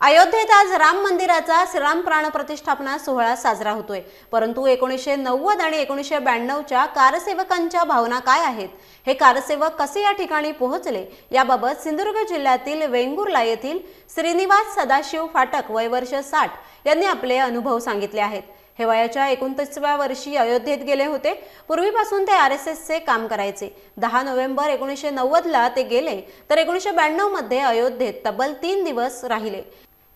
अयोध्येत आज राम मंदिराचा श्रीराम प्राण प्रतिष्ठापना सोहळा साजरा होतोय. परंतु एकोणीसशे नव्वद आणि एकोणीसशे ब्याण्णवच्या कारसेवकांच्या भावना काय आहेत? हे कारसेवक कसे या ठिकाणी पोहोचले? याबाबत सिंधुदुर्ग जिल्ह्यातील वेंगुर्ला येथील श्रीनिवास सदाशिव फाटक वय वर्ष साठ यांनी आपले अनुभव सांगितले आहेत. हे वयाच्या एकोणतीसव्या वर्षी अयोध्येत गेले होते. पूर्वीपासून ते आर एस एसचे काम करायचे. दहा नोव्हेंबर एकोणीसशे नव्वदला ते गेले तर एकोणीसशे ब्याण्णवमध्ये अयोध्येत तब्बल तीन दिवस राहिले.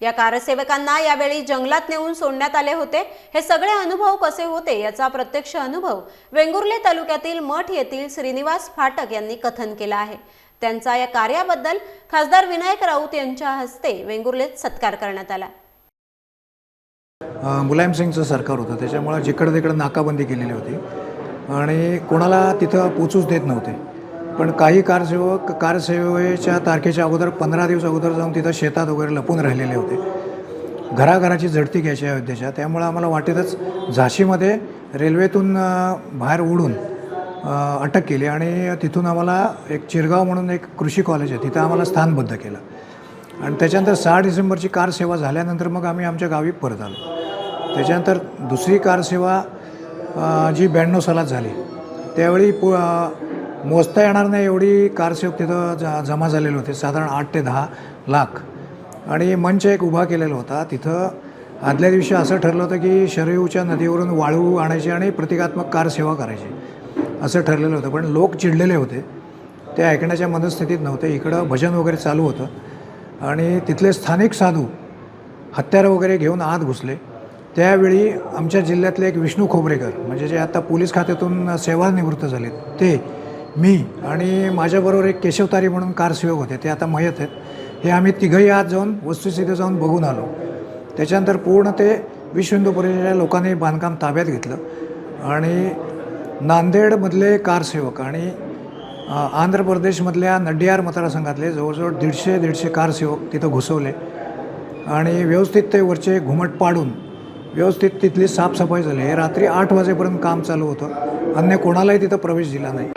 या कारसेवकांना यावेळी जंगलात नेऊन सोडण्यात आले होते. हे सगळे अनुभव कसे होते याचा प्रत्यक्ष अनुभव वेंगुर्ले तालुक्यातील मठ येथील श्रीनिवास फाटक यांनी कथन केला आहे. त्यांचा या कार्याबद्दल खासदार विनायक राऊत यांच्या हस्ते वेंगुर्लेत सत्कार करण्यात आला. अ, मुलायमसिंगचं सरकार होतं. त्याच्यामुळे जिकडं तिकडं नाकाबंदी केलेली होती. आणि कोणाला तिथं पोचूच देत नव्हते. पण काही कारसेवक कारसेवेच्या तारखेच्या अगोदर पंधरा दिवस अगोदर जाऊन तिथं शेतात वगैरे लपून राहिलेले होते. घराघराची झडती घ्यायची अयोध्येच्या. त्यामुळं आम्हाला वाटेतच झाशीमध्ये रेल्वेतून बाहेर उडून अटक केली आणि तिथून आम्हाला एक चिरगाव म्हणून एक कृषी कॉलेज आहे तिथं आम्हाला स्थानबद्ध केलं. आणि त्याच्यानंतर सहा डिसेंबरची कार सेवा झाल्यानंतर मग आम्ही आमच्या गावी परत आलो. त्याच्यानंतर दुसरी कार सेवा जी ब्याण्णव सालात झाली त्यावेळी पु मोजता येणार नाही एवढी कारसेवक तिथं ज जमा झालेले होते. साधारण आठ ते दहा लाख. आणि मंच एक उभा केलेला होता. तिथं आदल्या दिवशी असं ठरलं होतं की शरयूच्या नदीवरून वाळू आणायची आणि प्रतिकात्मक कार सेवा करायची. असं ठरलेलं होतं. पण लोक चिडलेले होते. ते ऐकण्याच्या मनस्थितीत नव्हते. इकडं भजन वगैरे चालू होतं. आणि तिथले स्थानिक साधू हत्यारं वगैरे घेऊन आत घुसले. त्यावेळी आमच्या जिल्ह्यातले एक विष्णू खोबरेकर म्हणजे जे आता पोलीस खात्यातून सेवानिवृत्त झालेत ते मी आणि माझ्याबरोबर एक केशवतारी म्हणून कारसेवक होते ते आता मयत आहेत. हे आम्ही तिघंही आत जाऊन वस्तुस्थिती जाऊन बघून आलो. त्याच्यानंतर पूर्ण ते विश्व हिंदू परिषदेच्या लोकांनी बांधकाम ताब्यात घेतलं आणि नांदेडमधले कारसेवक आणि आंध्र प्रदेशमधल्या नड्डियार मतदारसंघातले जवळजवळ दीडशे दीडशे कारसेवक तिथं घुसवले आणि व्यवस्थित ते वरचे घुमट पाडून व्यवस्थित तिथली साफसफाई झाली. हे रात्री आठ वाजेपर्यंत काम चालू होतं. अन्य कोणालाही तिथं प्रवेश दिला नाही.